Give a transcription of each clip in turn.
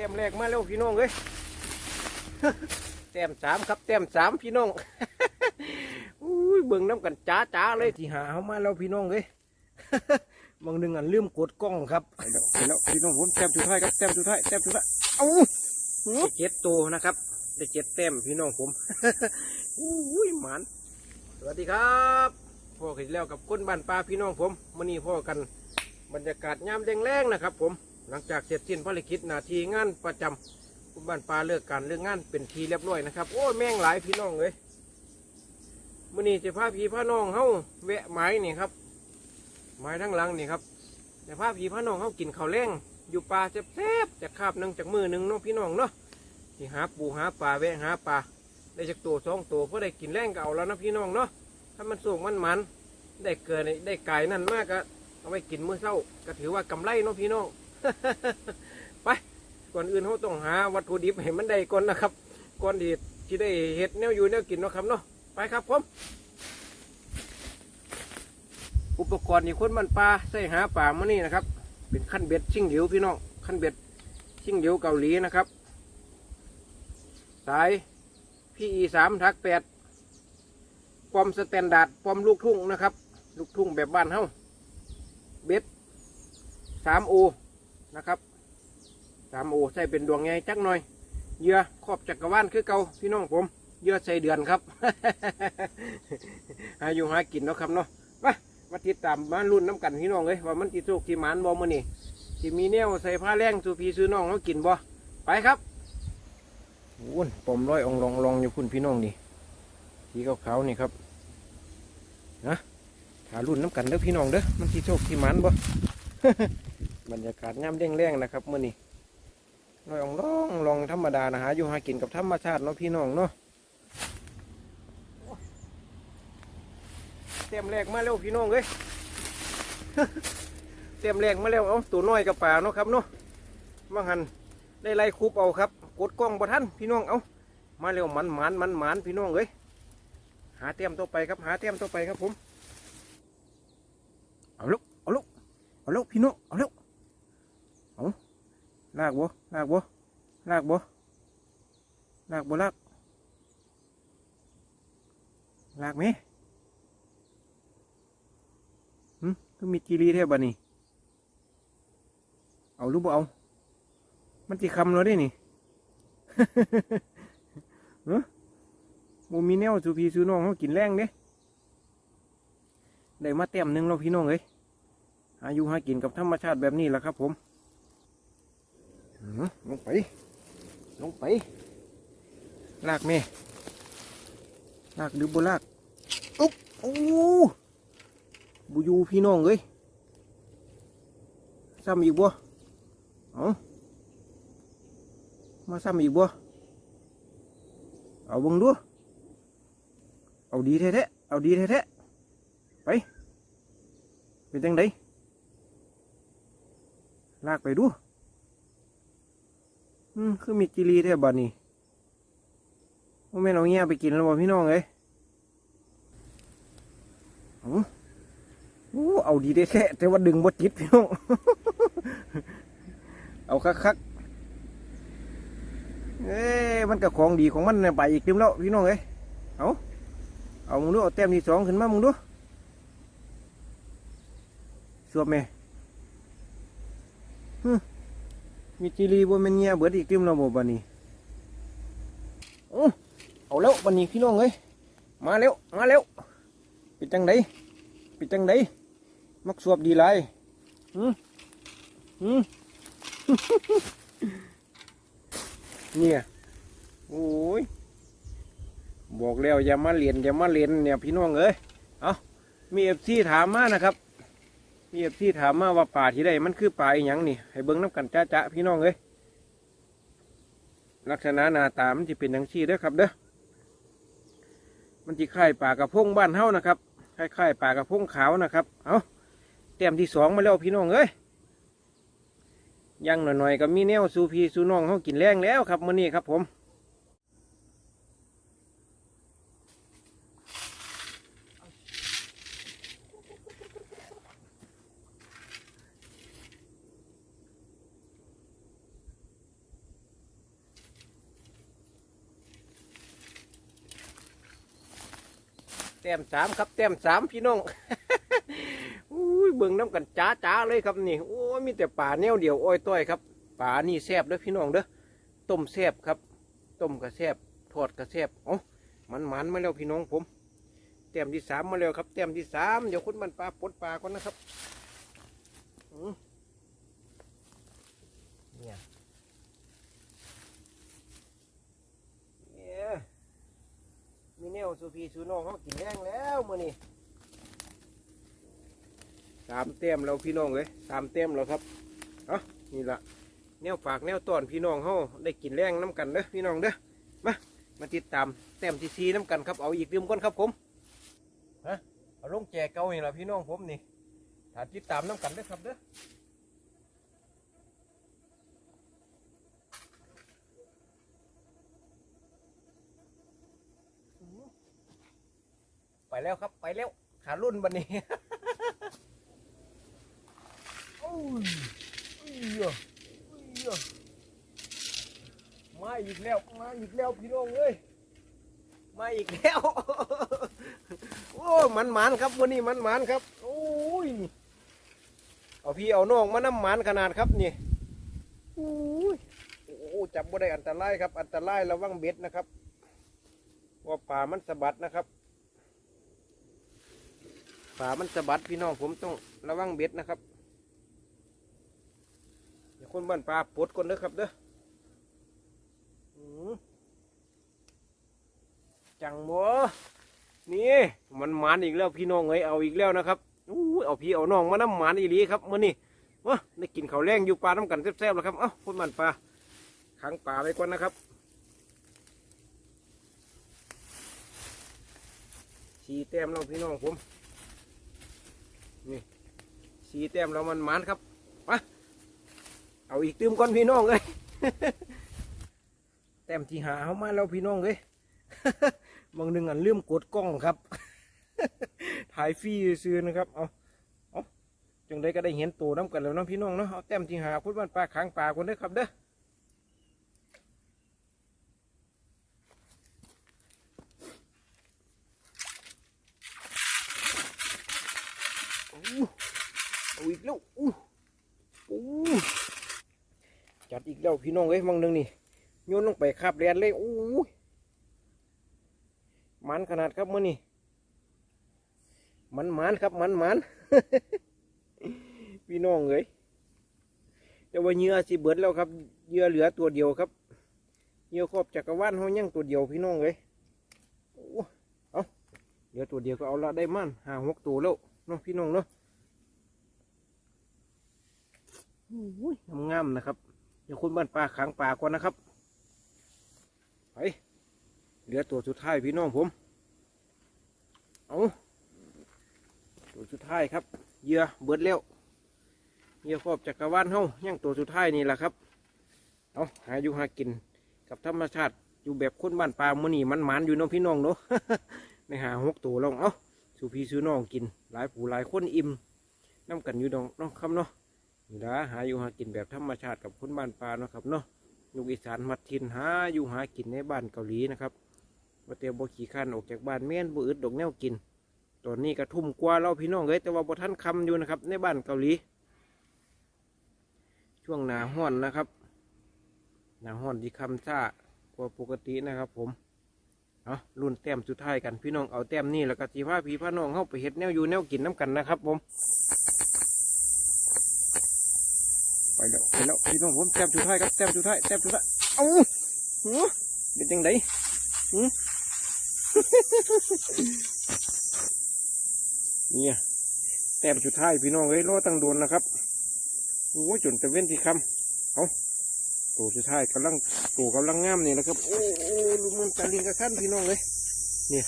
ต้มแรกมาแล้วพี่น้องเอ้ยแต้มสามครับแต้มสามพี่น้องอุ้ยเบิ่งน้ำกันจ้าจ้าๆเลยที่หาเขามาแล้วพี่น้องเอ้ยบางหนึ่งอันลืมกดกล้องครับไปแล้วไปแล้วพี่น้องผมแต้มสุดท้ายครับแต้มสุดท้ายแต้มสุดท้ายเอ้าได้เจ็ดตัวนะครับได้เจ็ดแต้มพี่น้องผมอุ้ยหมันสวัสดีครับพ่อขึ้นแล้วกับก้นบ้านปลาพี่น้องผมมื่อนี้พ่อกันบรรยากาศยามแรงๆนะครับผม หลังจากเสร็จสิ้นภารกิจหน้าที่งานประจำก้นบ้านปลาเลิกการเรื่องงานเป็นทีเรียบร้อยนะครับ โอ้แม่งหลายพี่น้องเลยมื่อนี้จะพาพี่พาน้องเฮาแวะไม้นี่ครับไม้ทั้งหลังนี่ครับแต่พาพี่พาน้องเฮากินข้าวแรงอยู่ป่าแซ่บๆจากคาบหนึ่งจากมือหนึ่งเน้องพี่น้องเนาะที่หาปูหาปลาแวะหาปลาได้จากตัวสองตัวเพื่อได้กินแรงก็เอาแล้วนะพี่น้องเนาะถ้ามันสูงมันมันได้เกินได้ไก่นั่นมากก็เอาไปกินมื้อเช้าก็ถือว่ากำไรเนาะพี่น้อง ไปก่อนอื่นเขาต้องหาวัตถุดิบให้มันได้ก่อนนะครับก่อนที่ที่ได้เห็ดแนวอยู่แนวกินเนาะครับเนาะไปครับผมอุปกรณ์ที่คนมันปลาใส่หาป่ามานี่นะครับ เป็นขั้นเบ็ดชิ่งเหลียวพี่น้องขั้นเบ็ดชิ่งเหลียวเกาหลีนะครับ สายพีอีสามทักแปดปอมสแตนดาร์ดปอมลูกทุ่งนะครับ ลูกทุ่งแบบบ้านเฮาเบ็ดสามโอ นะครับสามโอใส่เป็นดวงไงจักหน่อยเยื่อครอบจักรวาลคือเก่าพี่น้องผมเยื่อใส่เดือนครับหาอยู่หากินเนาะครับเนาะมามาติดตามมารุ่นน้ำกันพี่น้องเลยว่ามันติดโชคที่หมานบ่มื่อนี่ที่มีแนวใส่ผ้าแรงสูพีซื้อน้องเขากินบ่ไปครับวุ้นปมร้อยองลองลองอยู่คุณพี่น้องนี่สีขาวๆนี่ครับนะหารุ่นน้ำกันเด้อพี่น้องเด้อมันที่โชคที่มันบ่ บรรยากาศย่ำเด้งแรงนะครับเมื่อนี้ร้อยองลองลองธรรมดานะหาอยู่หากินกับธรรมชาติเนาะพี่น้องเนาะเต็มแรกมาแล้วพี่น้องเอ้ยเต็มแรกมาแล้วเอาตัวน้อยกับป่าเนาะครับเนาะมาหันได้ไล่คูบเอาครับ กดกล้องบ่ทันพี่น้องเอามาเร็วมันหมันมันหมันพี่น้องเอ้ยหาเตรียมตัวไปครับ หาเตรียมตัวไปครับผมเอาลูกเอาลูกเอาลูกพี่น้องเอาลูก เอาลากบ่ลากบ่ลากบ่ลากบ่ลากลากไหมหึก็มีกีรีแท้บ่นี่เอาลูกบ่เอา มันจะคำเราได้นี่เออโมมีแนวสูพีสูน้องเขากินแรงเด้ได้มาเต็มหนึ่งเราพี่น้องเอ้ยหายู่หากินกับธรรมชาติแบบนี้แหละครับผม ลงไป ลงไป ลากแม่ ลากหรือบ่ลาก อุ๊บโอ้บุยูพี่น้องเอ้ยซ้ำอีกบ่เอามาซ้ำอีกบ่เอาบังดู เอาดีแท้ๆ เอาดีแท้ๆ ไปเป็นจังไดลากไปดู อืมคือมีจิรีแท้บัดนี้ว่าแม่เอาเงี้ยไปกินแล้วบ่พี่น้องเอ้ยเอาโอ้เอาดีแท้แต่ว่าดึงบ่ติดพี่น้อง เอาคักๆเอ้มันกับของดีของมันเนี่ยไปอีกเต็มแล้วพี่น้องเอ้ยเอาเอามึงดูเอาแต้มที่สองขึ้นมามึงดูสวบแม่ฮึ มีจีรีบนมันเงียเบิดอีกต็มแล้วบ่บันนี้เอาเอาแล้วบันนี้พี่น้องเอ้ยมาแล้วมาแล้วป็นจังไดป็นจังไดมักสวบดีไรฮึฮึเนี่ยโอ้ยบอกแล้วอย่ามาเรียนอย่ามาเรียนเนี่ยพี่น้องเอ้ยเอามีเอฟซีถามมานะครับ มีเอฟซีถามมาว่าป่าที่ใดมันคือป่าอีหยังนี่ให้เบิ้งน้ำกันจ้าจ้าพี่น้องเอ้ยลักษณะหน้าตามันจะเป็นอย่างชี้เด้อครับเด้อมันจะคล้ายป่ากระพงบ้านเฮานะครับคล้ายๆป่ากระพงขาวนะครับ เอาเต็มที่สองมาแล้วพี่น้องเอ้ยยังหน่อยๆก็มีแนวสูพีสูน้องเขากินแรงแล้วครับมื้อนี้ครับผม ต้มสามครับแต้มสามพี่น้อง อุ้ยเบิ่งน้ำกันจ้าจ้าเลยครับนี่ โอ้ยมีแต่ป่าแนวเดียวอ้อยต้อยครับป่านี่แซ่บเด้อพี่น้องเด้อ ต้มแซ่บครับ ต้มกระแซ่บทอดกระแซ่บเอ๋อมันมันมาแล้วพี่น้องผม แต้มที่สามมาแล้วครับ แต้มที่สามเดี๋ยวคุณมันปลาปลดปลาก่อนนะครับอืมเนี่ยเนี่ยมีแนว สุพีสุน้องเขากินแรงแล้วมื่อนี้สามแต้มแล้วพี่น้องเลยสามแต้มแล้วครับเอะนี่ละแนวฝากแนวต้อนพี่น้องเขาได้กินแรงน้ำกันเด้อพี่น้องเด้อมามาติดตามแต้มที่ซีน้ำกันครับเอาอีกดื่มก่อนครับผมฮะเอาลงแจกเก่านี่ละพี่น้องผมนี่ถ้าติดตามน้ำกันเด้อครับเด้อ แล้วครับไปแล้วขารุ่นบันนี้โอ้ยอุ้ยอะอุ้ยอะมาอีกแล้วมาอีกแล้วพี่น้องเอ้ยมาอีกแล้ว โอ้มันหมานครับวันนี้มันหมานครับ โอ้ยเอาพี่เอาน้องมาน้ำหมานขนาดครับนี่โอ้ยโอ้จับบ่ได้อันตรายครับ อันตรายระวังเบ็ดนะครับว่าป่ามันสะบัดนะครับ ป่ามันสะบัดพี่น้องผมต้องระวังเบ็ดนะครับเดี๋ยวคนบ้านปลาปลดก่อนเด้อครับเด้อจังบ่นี่มันหมานอีกแล้วพี่น้องเอ้ยเอาอีกแล้วนะครับอู้เอาพี่เอาน้องมาน้ำหมานอีหลีครับมื้อนี้วะได้กินข้าวแรงอยู่ปลาน้ำกันแซ่บๆแล้วครับเอ้าคนบ้านปลาขังปลาไว้ก่อนนะครับสีแต้มเราพี่น้องผม นี่สีแต้มเรามันมานครับเอาอีกตื้มก่อนพี่น้องเลยแต้มที่หาเขามาแล้วพี่น้องเลยบางหนึ่งอันลืมกดกล้องครับ ถ่ายฟรีซื้อนะครับ เอาเอาจังได้ก็ได้เห็นตัวน้ำกันแล้วน้องพี่น้องเนาะ เอาแต้มที่หาพุทธบ้านปลาค้างปลาคนเด้อครับเด้อเอาอีกแล้วอู้อู้ จัดอีกแล้วพี่น้องเอ้ยมังนึงนี่โยนลงไปคาบเรียนเลยโอ้ยมันขนาดครับมื่อนี่มันมันครับมันมันพี่น้องเอ้ยแต่ว่าเหยื่อสิเบิดแล้วครับเหยื่อเหลือตัวเดียวครับเหยื่อครอบจักรวาลเขายังตัวเดียวพี่น้องเอ้ยโอ้เอาเหลือตัวเดียวก็เอาละได้มันห้าหกตัวแล้วเนาะพี่น้องเนาะโอ้ยงามๆนะครับ ยคุณบ้านปลาขังปลาก่อนนะครับไปเหลือตัวสุดท้ายพี่น้องผม เอาตัวสุดท้ายครับเหยื่อเบิดแล้วเหยื่อครอบจักรวาลเฮายังตัวสุดท้ายนี่แหละครับ เอาหาอยู่หากินกับธรรมชาติอยู่แบบคนบ้านปลามื่อนี่มันหมันอยู่น้องพี่น้องเนาะในหาหกตัวลองเอาสู่พี่ซื้อน้องกิน หลายผู้หลายคนอิ่มน้ำกันอยู่ดองน้องคำเนาะ นี่ละหาอยู่หากินแบบธรรมชาติกับคนบ้านป่าเนาะครับเนาะลูกอีสานมัดทินหาอยู่หากินในบ้านเกาหลีนะครับว่าเตียวบ่ขี่ขันออกจากบ้านแม่นบ่อึดดอกแนวกิน ตอนนี้ก็ทุ่มกว่าเราพี่น้องเลยแต่ว่าบ่ท่านคำอยู่นะครับ ในบ้านเกาหลี ช่วงหนาห้อนนะครับ หนาห้อนที่คำซ่ากว่าปกตินะครับ ผมเอารุ่นแต้มสุดท้ายกันพี่น้องเอาแต้มนี่แล้วก็สีผ้าพีผ้าน้องเข้าไปเฮ็ดแนวอยู่แนวกินน้ำกันนะครับ ผม ไปแล้วไปแล้วพี่น้องผมแต้มสุดท้ายครับแต้มสุดท้ายแต้มสุดท้ายเอ้าหือเป็นจังไดหือเนี่ยแต้มสุดท้ายพี่น้องเอ้ยรอตั้งโดนนะครับโอ้ยจนจะเว้นที่คำเอาตัวสุดท้ายกำลังตัวกำลังงามนี่นะครับ โอ้โอ้ลูกมันตาลิงกระขั้นพี่น้องเลยเนี่ย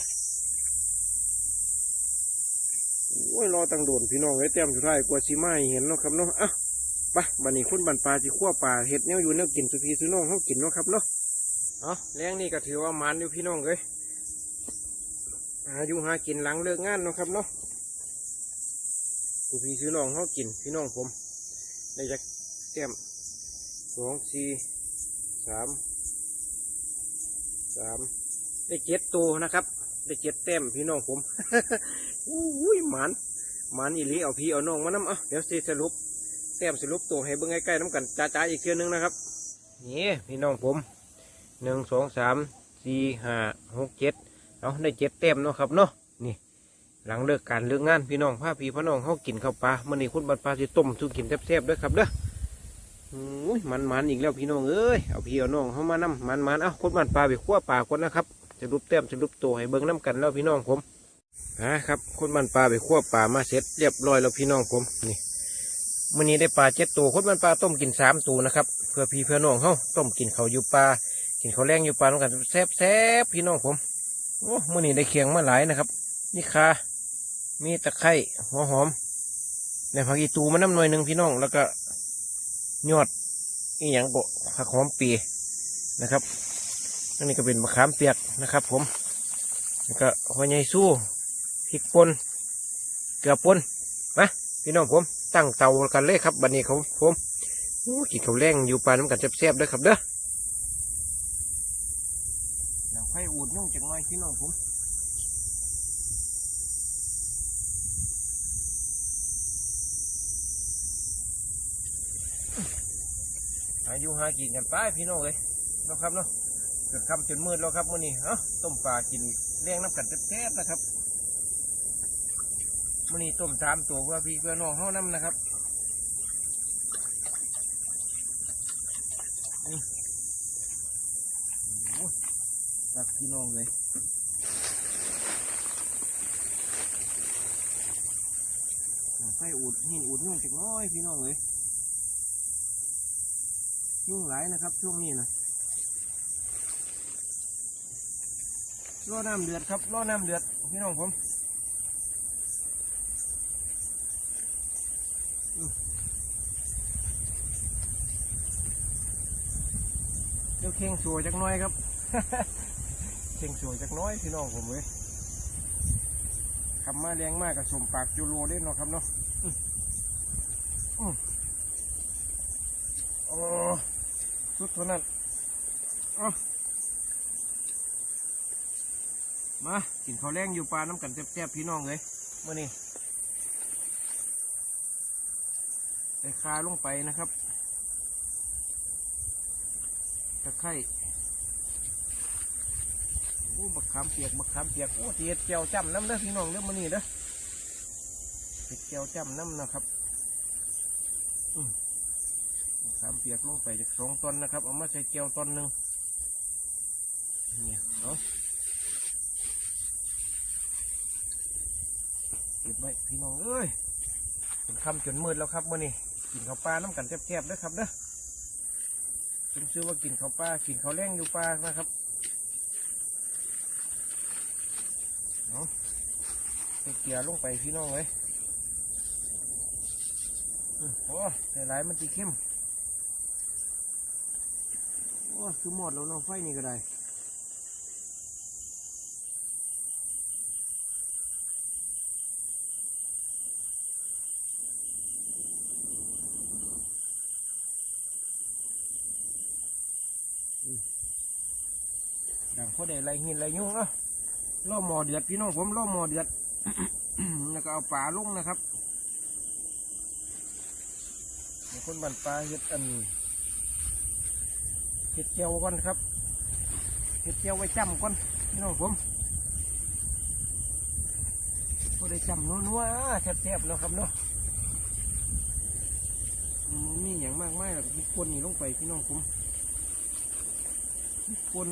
โอ้ยรอตั้งโดนพี่น้องเอ้ยแต้มสุดท้ายกว่าสีไม้เห็นเนาะครับเนาะอะไปะบันนี้คุณบันปลาที่ขั้วปลาเห็ดแนวอยู่แนวกินสุพีสุน้องเขากินเนาะครับเนาะเอาแรงนี่ก็ถือว่ามันอยู่พี่น้องเลยหาอยู่หากินหลังเลิกงานเนาะครับเนาะสุพีสุน้องเขากินพี่น้องผมได้จากเต็มสองสี่สามสามได้เจ็ดตัวนะครับ ได้เจ็ดแต้มพี่น้องผมอุ้ยหมันหมันอีหลีเอาพี่เอาน้องมาน้ำเอาเดี๋ยวสิสรุป ต้มสรุปตัวให้เบิ่งใกล้ๆน้ำกันจ้าๆอีกเทื่อนึงนะครับนี่พี่น้องผมหนึ่งสองสามสี่ห้าหกเจ็ดเอาได้เจ็ดแต้มเนาะครับเนาะนี่ หลังเลิกการเลิกงานพี่น้องพาพี่พ่อน้องเขากินข้าวปลามื่อนี้คุณบัดปลาสิต้มสุกินแซ่บๆด้วยครับเด้ออุ้ยมันมันๆอีกแล้วพี่น้องเอ้ยเอาพี่เอาน้องเขามานำมันมันๆเอาคุณบัดปลาไปคั่วปลาก่อนนะครับจะรูปแต้มจะรูปโตวให้เบิ่งน้กันแล้วพี่น้องผมนะครับคุณบัดปลาไปคั่วปลามาเสร็จเรียบร้อยแล้วพี่น้องผมนี่ มื่อนี้ได้ปลาเจ็ดตัวคุณบัดปลาต้มกินสามตัวนะครับเพื่อพี่เพื่อน้องเขาต้มกินเขาอยู่ปลากินเขาแรงอยู่ปลาต้องกันแซ่บๆพี่น้องผมโอ้มื่อนี้ได้เคียงมาหลายนะครับ นี่ค่ะมีตะไคร้หัวหอมในผักอีตูมาน้ำหน่อยหนึ่งพี่น้องแล้วก็ยอดอีหยังก็ผักหอมปีนะครับอันนี้ก็เป็นมะขามเปียกนะครับ ผมแล้วก็หัวใหญ่สู้พริกป่นเกลือป่นมาพี่น้องผม ตั้งเตากันเลยครับบันนี้เขาผมกินข้าวแรงอยู่ปลาน้ำกันแซ่บๆเด้อครับเด้อแล้วไข่อูดนุ่งจังหน่อยพี่น้องผมอายุหากินกันไปพี่น้องเลยเนาะครับเนาะเกิดคำจนมืดแล้วครับมื้อนี้เอ้าต้มปลากินเลี้ยงน้ำกันแท้ๆนะครับ มื้อนี้ต้มสามตัวเพื่อพี่เพื่อน้องเฮานํนะครับรักพี่น้องเลยไฟอุดหินอุดเนื่งจากน้อยพี่น้องเลยยุ่งหลายนะครับ ช่วงนี้นะรอน้ำเดือดครับรอน้ำเดือดพี่น้องผมเดี๋ยวเข่งสวยจักน้อยครับเข่งสวยจักน้อยพี่น้องผมเว้ยคำมาแรงมากกับสมปากจูโรเล่นเนาะครับเนาะอืมอืมโอ้สุดเท่านั้นเอมากินข้าวแรงอยู่ปลาน้ำกันแซ่บๆพี่น้องเลยเมื่อนี้ใส่คาลงไปนะครับ ตะไคร้โอ้บักขามเปียกบักขามเปียกโอ้เสียดเจียวจ้ำน้ำเด้อพี่น้องเด้อมื่อนี้เด้อเสียดเจียวจ้ำน้ำนะครับสามเปียกลงไปจากสองตอนนะครับ เอามาใส่เกี๊ยวตอนหนึ่งเนี่ยเอาะเก็บไว้พี่น้องเอ้ยเป็นคำจนมืดแล้วครับมื่อนี้กินข้าวปลาน้ำกันแซ่บๆเด้อครับเด้อ ชื่อว่ากินข้าวปลากินข้าวแรงอยู่ปลานะครับเนาะเกลี่ยลงไปพี่น้องเลยโอ้ใส่หลายมันจีเข้มโอ้คือหมดแล้วเนาะไฟนี่ก็ได้ ดังพอได้ไรหินไรยุ่งเนาะล่อหมอเดือดพี่น้องผมล่อหมอเดือดแล้วก็เอาปลาลงนะครับคนบันปลาเฮ็ดอันเห็ดเจียวก่อนครับเห็ดเจียวไว้จำก่อนพี่น้องผมพอได้จ้ำนัวๆแซ่บๆเนาะครับเนาะอืมมีอย่างมากมายหรอกคนนี่ลงไปพี่น้องผมคน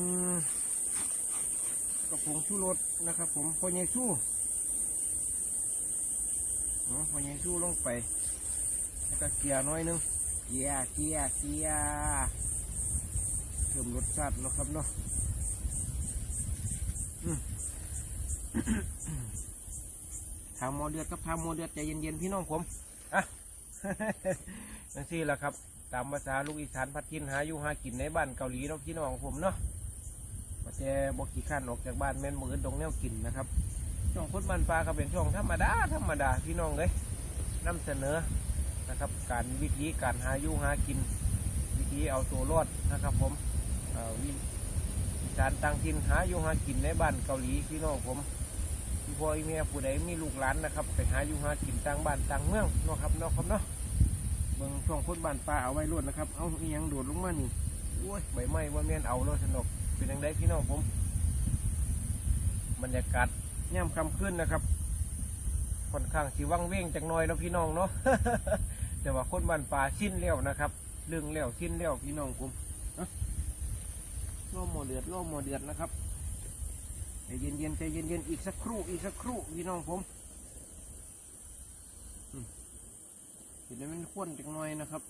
กระผงชูรสนะครับ ผมพอใหญ่ชูเนาะพอใหญ่ชูลงไป แล้วก็เกียร์น้อยหนึงเกียร์เกียร์เกียเพิ่มรสชาติเนาะครับเนาะทางหมอเดือดกับทางหมอเดือดใจเย็นๆพี่น้องผมอะนั่นสิแหละครับ ตามภาษาลูกอีสานพัดกินหาอยู่หากินในบ้านเกาหลีเนาะพี่น้องผมเนาะ ก็จะบกขี้ข้านออกจากบ้านแม่นมือตรงแนวกินนะครับ ช่องพุทธบ้านปลาก็เป็นช่องธรรมดาธรรมดาพี่น้องเลยนำเสนอนะครับ การวิธีการหาอยู่หากิน วิธีเอาตัวรอดนะครับ ผมวิอีสสานต่างถิ่นหาอยู่หากินในบ้านเกาหลีพี่น้องผมพี่พ่ออีเมียผู้ใดมีลูกหลานนะครับไปหาอยู่หากินต่างบ้านต่างเมืองนะครับนาะครับเนาะเบิ่งช่วงคนบ้านป่าเอาไว้รวดนะครับ เอาเอียงโดดลงมานี่โอ้ยใบไม้ว่าแม่นเอาแล้วสนุก เป็นยังไงพี่น้องผม บรรยากาศย่ำคำขึ้นนะครับค่อนข้างสีวังเว้งจังน้อยนะพี่น้องเนาะแต่ว่าคนบ้านป่าสิ้นแล้วนะครับเรื่องแล้วสิ้นแล้วพี่น้องผมเอาล่อหมอเดือดล่อหมอเดือดนะครับใจเย็นเย็นๆใจเย็นเย็นๆอีกสักครู่อีกสักครู่พี่น้องผมเห็นไหมมันข้นจังน้อยนะครับ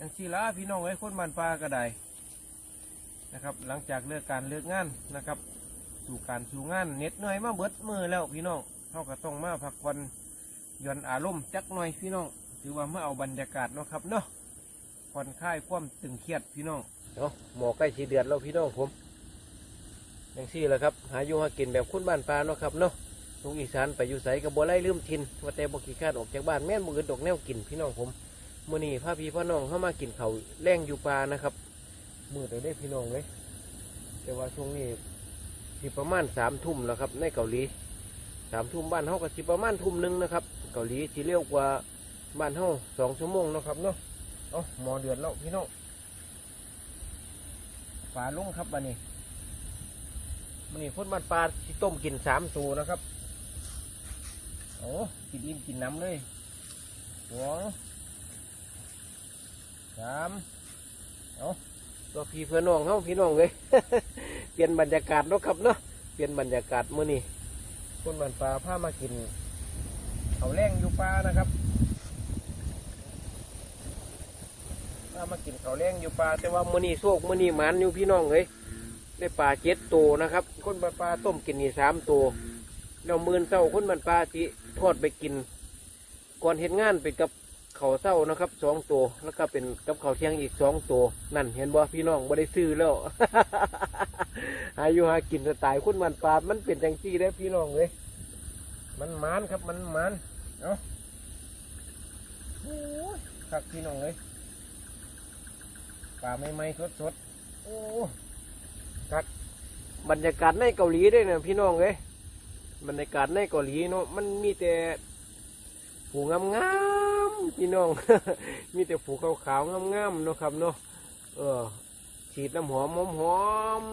ยังสีละพี่น้องไอ้คนบ้านป่าก็ได้นะครับ หลังจากเลิกการเลิกงานนะครับ สู่การสู่งานเน็ดเหนื่อยมาเบิดมือแล้วพี่น้องเขาก็ต้องมาพักผ่อนหย่อนอารมณ์จักหน่อยพี่น้องถือว่ามาเอาบรรยากาศเนาะครับเนาะผ่อนคลายความตึงเครียดพี่น้องเนาะหมอใกล้สีเดือดแล้วพี่น้องผมอย่างซี่แหละครับ หาอยู่หากินแบบคุ้นบ้านปลาเนาะครับเนาะลูกอีสานไปอยู่ใสกับบัวไล่ลืมทินว่าแต่บกีคาดออกจากบ้านแม่นมือดอกแนวกินพี่น้องผม มื่อนี้พาพี่พ่อน้องเข้ามากินเขาแรงอยู่ปลานะครับ มือเดี๋ยวได้พี่น้องเลยแต่ว่าช่วงนี้สิประมาณสามทุ่มแล้วครับ ในเกาหลีสามทุ่มบ้านเฮาก็สิประมาณทุ่มหนึ่งนะครับ เกาหลีสิเร็วกว่าบ้านเฮาสองชั่วโมงนะครับเนาะเอาหมอเดือดแล้วพี่น้องฝาลุ่งครับบันนี้มันนี้พ่นบ้านปลาสิต้มกินสามตัวนะครับโอ้กินอิ่มกินน้ำเลยสอง สามเอาตัวพี่เพื่อนน้องเฮาพี่น้องเลยเปลี่ยนบรรยากาศเนาะครับเนาะเปลี่ยนบรรยากาศมื้อนี้คนบ้านปลาพามากินเขาแรงอยู่ปลานะครับพามากินเขาแรงอยู่ปลาแต่ว่ามื้อนี้โชคมื้อนี้หมันอยู่พี่น้องเลยได้ปลาเจ็ดตัวนะครับ คนบ้านปลาต้มกินนี่สามตัวแล้วมื่นเศร้าคนบ้านปลาที่ทอดไปกิน ก่อนเห็นงานไปกับ เขาเศร้านะครับสองตัวแล้วก็เป็นกับเขาเที่ยงอีกสองตัวนั่นเห็นบ่พี่น้องบ่ได้ซื้อแล้วหายู่หากินสไตล์คุณมันปลามันเป็นจังซี่ได้พี่น้องเลยมันมานครับมันมานเนาะโอ้ครับพี่น้องเลยปลาไม่ไม่สดสดโอ้ครับบรรยากาศในเกาหลีด้วยนะพี่น้องเลยบรรยากาศในเกาหลีเนาะมันมีแต่ ผูงามงามๆพี่น้อง มีแต่ผูขาวๆงามๆเนาะครับเนาะเออฉีดน้ำหอมหอม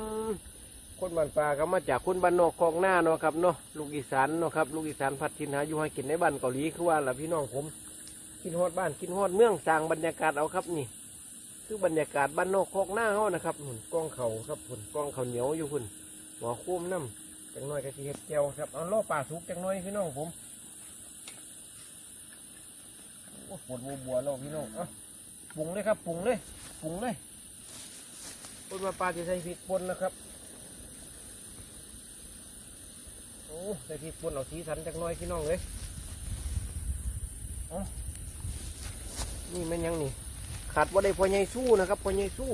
ๆคนบ้านป่าก็มาจากคนบ้านนอกคลองหน้าเนาะครับเนาะลูกอีสานเนาะครับลูกอีสานพัดทินหาอยู่ให้กินในบ้านเกาหลีคือว่าล่ะพี่น้องผมกินฮอดบ้านกินฮอดเมืองสร้างบรรยากาศเอาครับนี่ คือบรรยากาศบ้านนอกคลองหน้าเฮานะครับหุ่นกล้องเขาครับหุ่นกล้องเขาเหนียวอยู่หุ่นหัวโค้มน้ำจังน้อยกะทิเห็ดเจียวครับเอาล่อป่าสุกจังน้อยพี่น้องผม โอ้ ปวดบัวบัวเราพี่น้องเอะปรุงเลยครับปรุงเลยปรุงเลยปนมาปลาจะใส่พริกป่นนะครับโอ้ใส่พริกป่นเอาสีสันจักน้อยพี่น้องเลยเอ๋อนี่มันยังนี่ขาดว่าได้พอใหญ่สู้นะครับพอใหญ่สู้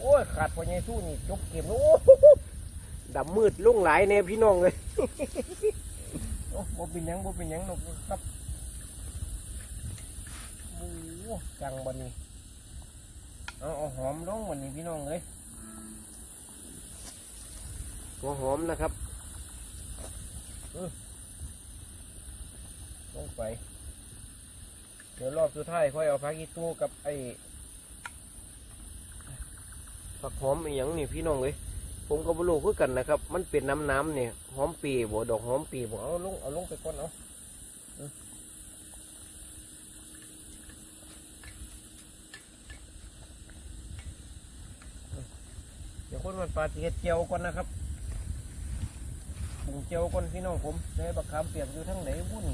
โอ้ยขาดพอใหญ่สู้นี่จบเกมแล้วโอ้ดำมืดลุ่งหลายแน่พี่น้องเลยโอ้บ่เป็นยังบ่เป็นยังหรอกครับ จังบันนี้เอาเอาหอมลงบันนี้พี่น้องเลยหัวหอมนะครับอื้อลงไป เดี๋ยวรอบสุดท้ายค่อยเอาผักอีตู้กับไอ้ผักหอมอีหยังนี่พี่น้องเลยผมก็บรู้คือกันนะครับ มันเป็นน้ำน้ำๆเนี่ยหอมปีบ่ดอกหอมปีบ่เอาลงเอาลงไปก่อนเอา เดี๋ยวคนมันปลาเฮ็ดเจียวก่อนนะครับปรุงเจียวก่อนพี่น้องผมได้บักขามเปียกอยู่ทั้งไหนบุ่น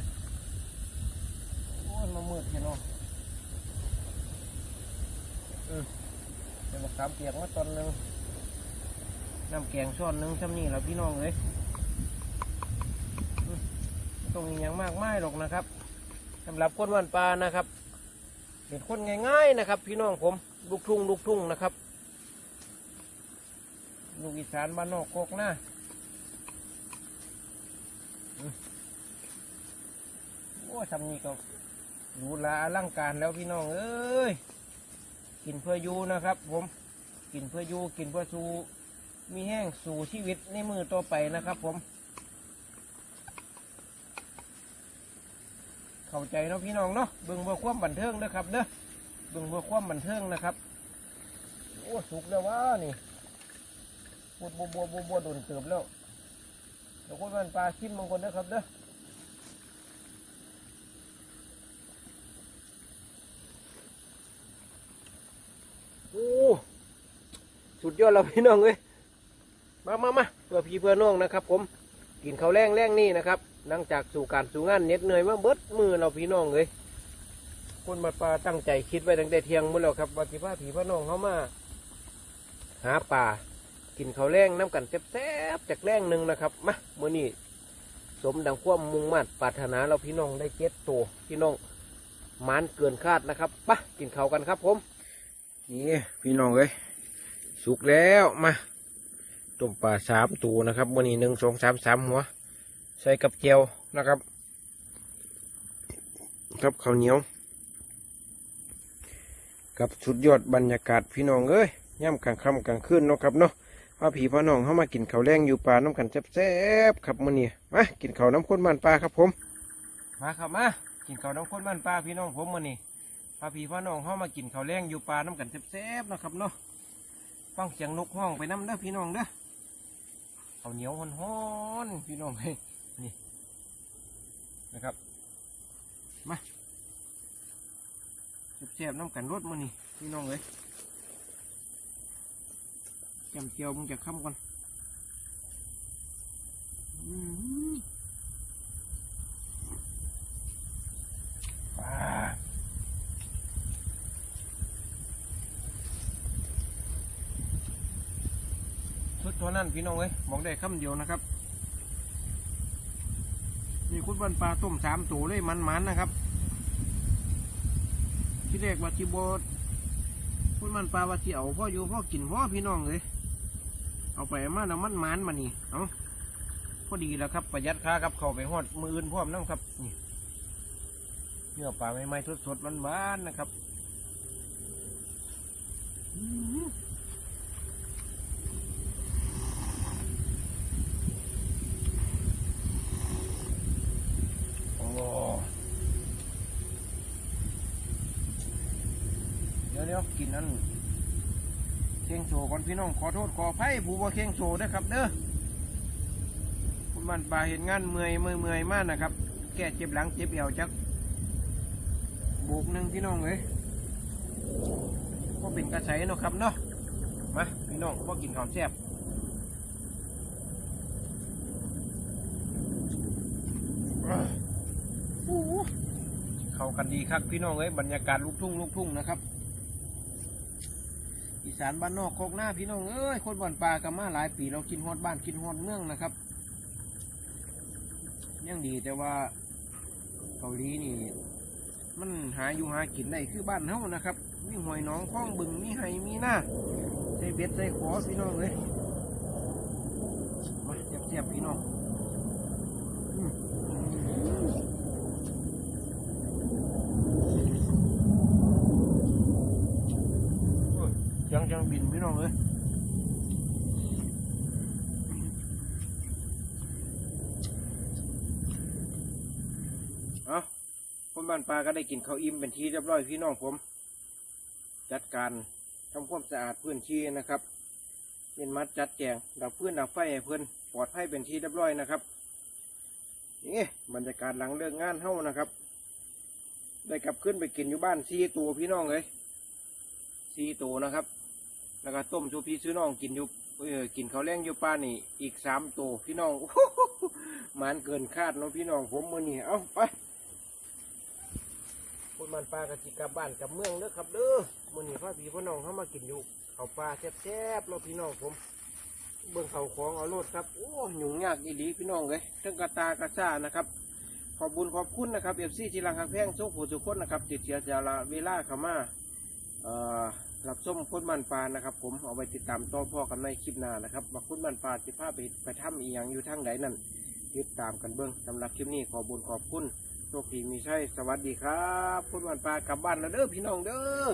โอ้ยมามืดแค่นาะอืมได้บักขามเปียกมาตอนหนึงน้ำแกงช้อนหนึงช่ำนี่แหละพี่น้องเลยตรงนี้ยังมากไม่หรอกนะครับสำหรับคนวันปลานะครับเป็นคนง่าย ๆนะครับ พี่น้องผมลูกทุ่งลูกทุ่งนะครับ ลูกอีสานบ้านนอกโคกหน้าโอ้ทำนี่ก็หรูหราอลังการแล้วพี่น้องเอ้ยกินเพื่อยูนะครับ ผมกินเพื่อยู่กินเพื่อสูมีแห้งสู่ชีวิตในมือต่อไปนะครับ ผม เข้าใจเนาะพี่น้องเนาะเบิ่งเพื่อความบันเทิงนะครับเด้อเบิ่งเพื่อความบันเทิงนะครับโอ้สุกแล้ววะนี่ บวบัวบัวบัวบัวโดนเติบแล้วเดี๋ยวคนมันปลาชิมบางคนเด้อครับเด้อโอ้สุดยอดแล้วพี่น้องเอ้ยมามามาเพื่อพี่เพื่อน้องนะครับผมกินข้าวแรงแรงนี่นะครับหลังจากสู่การสู่งานเน็ดเหนื่อยมาเบิดมือเราพี่น้องเลยคนมาปลาตั้งใจคิดไว้ตั้งแต่เที่ยงหมดแล้วครับว่าสิพาผีพาน้องเขามา หาป่า กินข้าวแรงน้ำกันแซ่บๆจากแรงหนึ่งนะครับมาเมื่อนี้สมดังความมุ่งมั่นปรารถนาเราพี่น้องได้เจ็ดตัวพี่น้องมานเกินคาดนะครับปะกินข้าวกันครับผมนี่พี่น้องเอ้ยสุกแล้วมาต้มปลาสามตัวนะครับมื่อนี้หนึ่งสองสามสามหัว ใส่กับเจียวนะครับ ครับข้าวเหนียว กับสุดยอดบรรยากาศพี่น้องเอ้ยย่ำกลางค่ำกลางคืนเนาะครับเนาะ พาผีพ่อน้องเข้ามากินข้าวแรงอยู่ป่าน้ำกันแซ่บๆครับมื้อนี้มากินข้าวน้ำข้นบ้านปลาครับผม มาครับมากินข้าวน้ำข้นบ้านปลาพี่น้องผมมื้อนี้พาผีพ่อน้องเข้ามากินข้าวแรงอยู่ป่าน้ำกันแซ่บๆนะครับเนาะฟังเสียงนกห้องไปน้ำเด้อพี่น้องเด้อข้าวเหนียวฮ้อนๆพี่น้องเฮ้ยนี่นะครับมาเสียบๆน้ำกันรถมานี่พี่น้องเลย จำเจียวมึงจะค้ำก่อนชุดตัวนั้นพี่น้องเอ้ยบอกได้คำเดียวนะครับนี่คุณบันปลาต้มสามตัวเลยมันๆนะครับ ที่แรกว่าจิโบคุณมันปลาว่าจิเอาพ่ออยู่พ่อกินพ่อพี่น้องเลย เอาไปมาน้ำมันมันมานี่เอาพอดีแล้วครับประหยัดค่าครับเข้าไปหอดมืออื่นพร้อมน้ำครับนี่เนื้อปลาใหม่ๆสดๆหวานๆนะครับอื้อหือโอ้เดี๋ยวเดี๋ยวกินนั่น เข่งโซก่อนพี่น้องขอโทษขออภัยผู้ว่าเข่งโซด้วยครับเด้อคุณบ้านป่าเห็นงานเมื่อยเมื่อยเมื่อยมากนะครับ แก้เจ็บหลังเจ็บเอวจักโบกหนึ่งพี่น้องเลยก็เป็นกระใสเนาะครับเนาะมาพี่น้องก็กินข้าวแซ่บเข้ากันดีครับพี่น้องเอ้ยบรรยากาศลูกทุ่งลูกทุ่งนะครับอี สานบ้านนอกโคกหน้าพี่น้องเอ้ยคนบ้านป่ากันมาหลายปีเรากินฮอดบ้านกินฮอดเมืองนะครับยังดีแต่ว่าเกาหลีนี่ มันหาอยู่หากินได้คือบ้านเฮานะครับมีหอยน้องคล้องบึงมีไห้มีหน้าใส่เบ็ดใส่ขอพี่น้องเลยมาเสียบๆพี่น้องอืม จังจัง บินพี่น้องเลยเอาคนบ้านปลาก็ได้กินข้าวอิ่มเป็นที่เรียบร้อยพี่น้องผม จัดการทำความสะอาดพื้นที่นะครับเป็นมัดจัดแจงดับเพื่อนดับไฟให้เพื่อนปลอดภัยเป็นที่เรียบร้อยนะครับนี่บรรยากาศหลังเลิกงานเฮ้านะครับ ได้กลับขึ้นไปกินอยู่บ้านซีตัวพี่น้องเลยซีตัวนะครับ แล้วก็ต้มชูพี่ซื้อน้องกินอยู่เออกินข้าวแรงอยู่ป้านนี่ อีกสามตัวพี่น้องหมันเกินคาดเนาะพี่น้องผมมือนี่เอาไปคนมันปลากระจิกลับบ้านกับเมืองเด้อครับเด้อมือนี่พ่อพี่พ่อน้องเขามากินอยู่เขาปลาแซ่บๆแล้วพี่น้องผม เบิ่งเขาของเอาโลดครับโอ้หยุ่งยากอีดีพี่น้องเลยเรื่องกระตากระซ่านะครับขอบบุญขอบคุณนะครับเอฟซีที่รังหักแพงสุขผู้สุขคนนะครับติดเสียเสียละเวลาเข้ามาเอ่อ รับส้มคุณมันปลานะครับ ผมเอาไปติดตามต่อพ่อกันในคลิปหน้านะครับว่าคุณมันปลาสิพาไปไปถ้ำอีหยังอยู่ทางไหนนั่นติดตามกันเบื้องสำหรับคลิปนี้ขอบุญขอบคุณโชคดีมีชัยสวัสดีครับ คุณมันปลากลับบ้านแล้วเด้อพี่น้องเด้อ